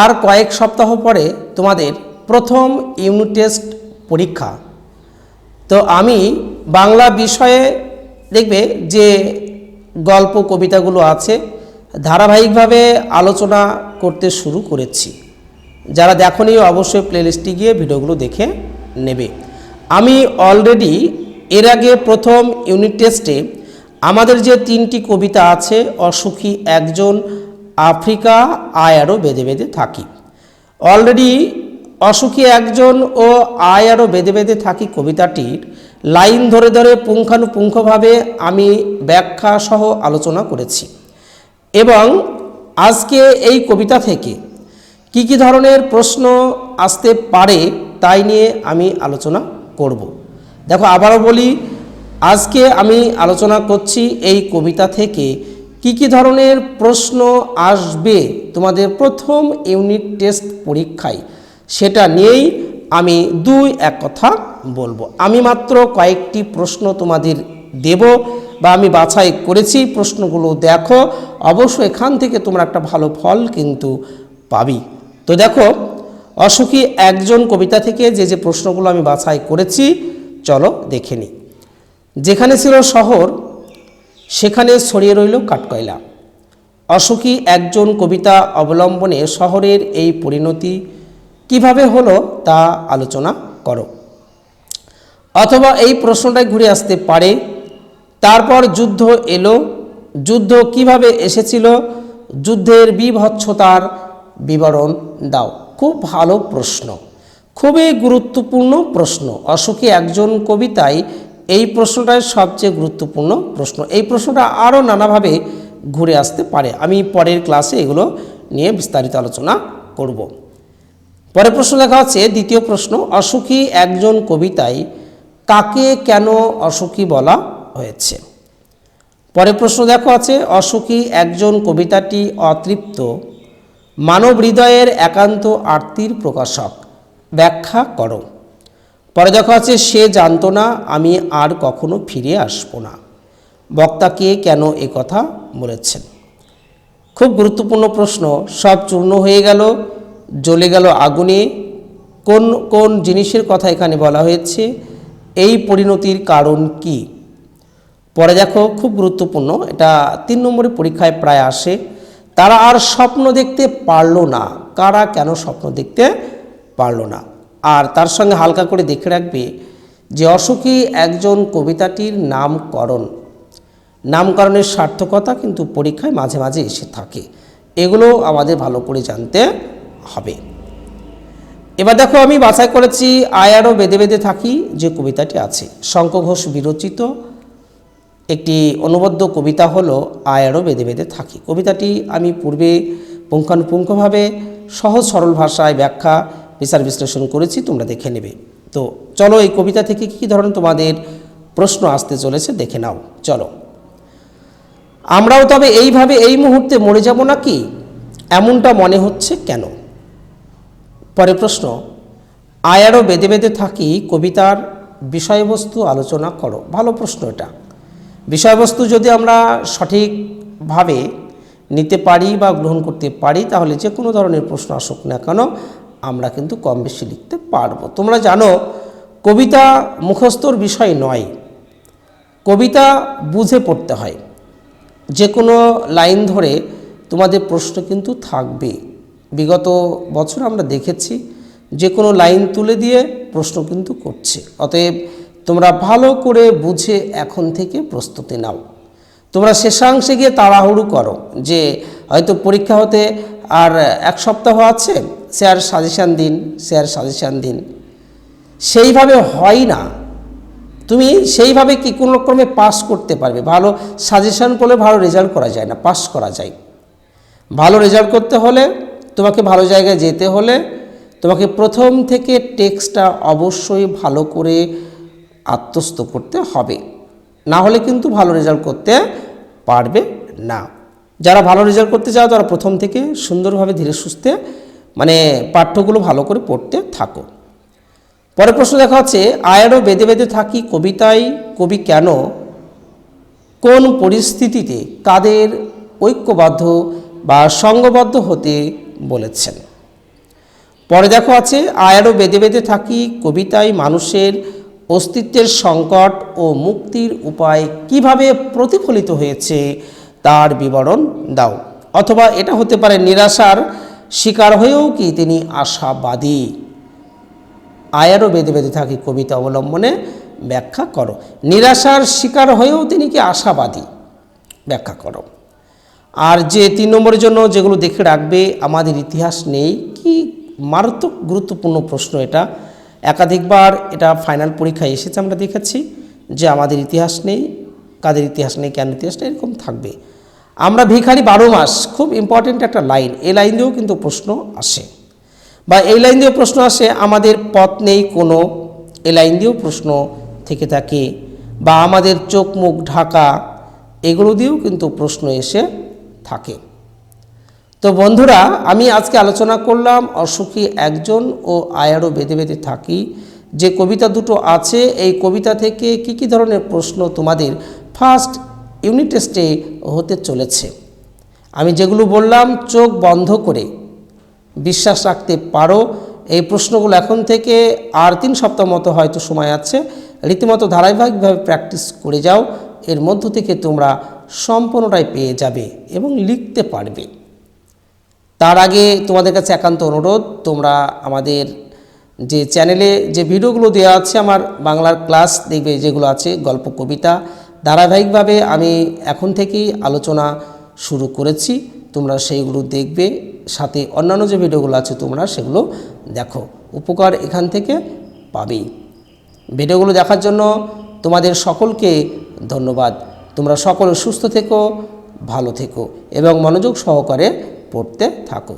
আর কয়েক সপ্তাহ পরে তোমাদের প্রথম ইউনিট টেস্ট পরীক্ষা। তো আমি বাংলা বিষয়ে দেখবে যে গল্প কবিতাগুলো আছে, ধারাবাহিকভাবে আলোচনা করতে শুরু করেছি। যারা দেখনি অবশ্যই প্লেলিস্টে গিয়ে ভিডিওগুলো দেখে নেবে। আমি অলরেডি এর আগে প্রথম ইউনিট টেস্টে আমাদের যে তিনটি কবিতা আছে, অসুখী একজন আফ্রিকা আয় আরও বেঁধে বেঁধে থাকি। অলরেডি অসুখী একজন ও আয় আরও বেঁধে বেঁধে থাকি কবিতাটির লাইন ধরে ধরে পুঙ্খানুপুঙ্খভাবে আমি ব্যাখ্যা সহ আলোচনা করেছি। এবং আজকে এই কবিতা থেকে কি কি ধরনের প্রশ্ন আসতে পারে তাই নিয়ে আমি আলোচনা করব। দেখো, আবারও বলি, আজকে আমি আলোচনা করছি এই কবিতা থেকে কি কি ধরনের প্রশ্ন আসবে তোমাদের প্রথম ইউনিট টেস্ট পরীক্ষায়? সেটা নিয়েই আমি দুই, এক কথা বলব। আমি মাত্র কয়েকটি প্রশ্ন তোমাদের দেব বা আমি বাছাই করেছি। প্রশ্নগুলো দেখো। অবশ্য এখান থেকে তোমরা একটা ভালো ফল কিন্তু পাবি। তো দেখো অসুখী একজন কবিতা থেকে যে যে প্রশ্নগুলো আমি বাছাই করেছি, চলো দেখে যেখানে ছিল শহর সেখানে ছড়িয়ে রইল কাঠকয়লা। অসুখী একজন কবিতা অবলম্বনে শহরের এই পরিণতি কীভাবে হলো তা আলোচনা করো। অথবা এই প্রশ্নটাই ঘুরে আসতে পারে, তারপর যুদ্ধ এলো, যুদ্ধ কীভাবে এসেছিল, যুদ্ধের বিভৎসতার বিবরণ দাও। খুব ভালো প্রশ্ন, খুবই গুরুত্বপূর্ণ প্রশ্ন। অশোকী একজন কবিতায় এই প্রশ্নটাই সবচেয়ে গুরুত্বপূর্ণ প্রশ্ন। এই প্রশ্নটা আরও নানাভাবে ঘুরে আসতে পারে। আমি পরের ক্লাসে এগুলো নিয়ে বিস্তারিত আলোচনা করব। পরের প্রশ্ন দেখা হচ্ছে, দ্বিতীয় প্রশ্ন, অসুখী একজন কবিতায় কাকে কেন অসুখী বলা হয়েছে? পরের প্রশ্ন দেখো আছে, অসুখী একজন কবিতাটি অতৃপ্ত মানব হৃদয়ের একান্ত আরতির প্রকাশক। ব্যাখ্যা করো। পরে দেখা আছে, সে জানতো না, আমি আর কখনো ফিরে আসব না। বক্তাকে কেন এ কথা বলেছেন? খুব গুরুত্বপূর্ণ প্রশ্ন। সব চূর্ণ হয়ে গেল, জ্বলে গেল আগুনে। কোন কোন জিনিসের কথা এখানে বলা হয়েছে? এই পরিণতির কারণ কি? পরে দেখো, খুব গুরুত্বপূর্ণ। এটা তিন নম্বরে পরীক্ষায় প্রায় আসে। তারা আর স্বপ্ন দেখতে পারল না। কারা কেন স্বপ্ন দেখতে পারল না? আর তার সঙ্গে হালকা করে দেখে রাখবে যে অসুখী একজন কবিতাটির নামকরণ। নামকরণের সার্থকতা কিন্তু পরীক্ষায় মাঝে মাঝে এসে থাকে। এগুলো আমাদের ভালো করে জানতে হবে। এবার দেখো, আমি বাছাই করেছি আয়ারও বেঁধে বেঁধে থাকি যে কবিতাটি আছে। শঙ্খ ঘোষ বিরচিত একটি অনুবদ্ধ কবিতা হলো আয়ারও বেঁধে বেঁধে থাকি। কবিতাটি আমি পূর্বে পুঙ্খানুপুঙ্খভাবে সহজ সরল ভাষায় ব্যাখ্যা বিচার বিশ্লেষণ করেছি, তোমরা দেখে নেবে। তো চলো এই কবিতা থেকে কী ধরনের তোমাদের প্রশ্ন আসতে চলেছে দেখে নাও, চলো। আমরাও তবে এইভাবে এই মুহূর্তে মরে যাব নাকি? এমনটা মনে হচ্ছে কেন? পরে প্রশ্ন আয়ারও বেঁধে বেঁধে থাকি কবিতার বিষয়বস্তু আলোচনা করো। ভালো প্রশ্ন এটা। বিষয়বস্তু যদি আমরা সঠিকভাবে নিতে পারি বা গ্রহণ করতে পারি, তাহলে যে কোনো ধরনের প্রশ্ন আসুক না কেন আমরা কিন্তু কম বেশি লিখতে পারব। তোমরা জানো, কবিতা মুখস্থর বিষয় নয়। কবিতা বুঝে পড়তে হয়। যে কোনো লাইন ধরে তোমাদের প্রশ্ন কিন্তু থাকবে। বিগত বছর আমরা দেখেছি যে কোনো লাইন তুলে দিয়ে প্রশ্ন কিন্তু করছে। অতএব তোমরা ভালো করে বুঝে এখন থেকে প্রস্তুতি নাও। তোমরা শেষাংশে গিয়ে তাড়াহুড়ো করো যে হয়তো পরীক্ষা হতে আর এক সপ্তাহ আছে স্যার সাজেশান দিন স্যার সাজেশান দিন। সেইভাবে হয় না। তুমি সেইভাবে কি কোনো রকমে পাস করতে পারবে? ভালো সাজেশান করলে ভালো রেজাল্ট করা যায় না পাস করা যায়। ভালো রেজাল্ট করতে হলে তোমাকে ভালো জায়গায় যেতে হলে তোমাকে প্রথম থেকে টেক্সটটা অবশ্যই ভালো করে আত্মস্থ করতে হবে। না হলে কিন্তু ভালো রেজাল্ট করতে পারবে না। যারা ভালো রেজাল্ট করতে চাও তারা প্রথম থেকে সুন্দরভাবে ধীরে সুস্থে মানে পাঠ্যগুলো ভালো করে পড়তে থাকো। পরের প্রশ্ন দেখা হচ্ছে, আয়ারও বেঁধে বেঁধে থাকি কবিতায় কবি কেন? কোন পরিস্থিতিতে কাদের ঐক্যবদ্ধ বা সঙ্গবদ্ধ হতে বলেছেন? পরে দেখো আছে, আয়ারও বেঁধে বেঁধে থাকি কবিতায় মানুষের অস্তিত্বের সংকট ও মুক্তির উপায় কীভাবে প্রতিফলিত হয়েছে তার বিবরণ দাও। অথবা এটা হতে পারে নিরাশার শিকার হয়েও কি তিনি আশাবাদী? আয়ারও বেঁধে বেঁধে থাকি কবিতা অবলম্বনে। ব্যাখ্যা করো। নিরাশার শিকার হয়েও তিনি কি আশাবাদী? ব্যাখ্যা করো। আর যে তিন নম্বরের জন্য যেগুলো দেখে রাখবে, আমাদের ইতিহাস নেই। কি মারাত্মক গুরুত্বপূর্ণ প্রশ্ন এটা। একাধিকবার এটা ফাইনাল পরীক্ষায় এসেছে আমরা দেখেছি যে আমাদের ইতিহাস নেই। কাদের ইতিহাস নেই, কেন ইতিহাস নেই, এরকম থাকবে। আমরা ভিখারি বারো মাস, খুব ইম্পর্টেন্ট একটা লাইন, এই লাইন দিয়েও কিন্তু প্রশ্ন আসে। বা এই লাইন দিয়েও প্রশ্ন আসে, আমাদের পথ নেই কোনো, এই লাইন দিয়েও প্রশ্ন থেকে থাকে। বা আমাদের চোখ মুখ ঢাকা, এগুলো দিয়েও কিন্তু প্রশ্ন এসে থাকে। তো বন্ধুরা, আমি আজকে আলোচনা করলাম, অসুখী একজন ও আয়ারও বেঁধে বেঁধে থাকি। যে কবিতা দুটো আছে, এই কবিতা থেকে কি কি ধরনের প্রশ্ন তোমাদের? ফার্স্ট ইউনিট টেস্টে হতে চলেছে। আমি যেগুলো বললাম, চোখ বন্ধ করে বিশ্বাস রাখতে পারো। এই প্রশ্নগুলো এখন থেকে আর তিন সপ্তাহ মতো হয়তো সময় আছে। রীতিমতো ধারাবাহিকভাবে প্র্যাকটিস করে যাও। এর মধ্য থেকে তোমরা সম্পূর্ণটাই পেয়ে যাবে এবং লিখতে পারবে। তার আগে তোমাদের কাছে একান্ত অনুরোধ, তোমরা আমাদের যে চ্যানেলে যে ভিডিওগুলো দেওয়া আছে, আমার বাংলার ক্লাস দেখবে যেগুলো আছে, গল্প, কবিতা ধারাবাহিকভাবে আমি এখন থেকেই আলোচনা শুরু করেছি। তোমরা সেইগুলো দেখবে, সাথে অন্যান্য যে ভিডিওগুলো আছে তোমরা সেগুলো দেখো। উপকার এখান থেকে পাবেই। ভিডিওগুলো দেখার জন্য তোমাদের সকলকে ধন্যবাদ। তোমরা সকলে সুস্থ থেকো, ভালো থেকো এবং মনোযোগ সহকারে পড়তে থাকো।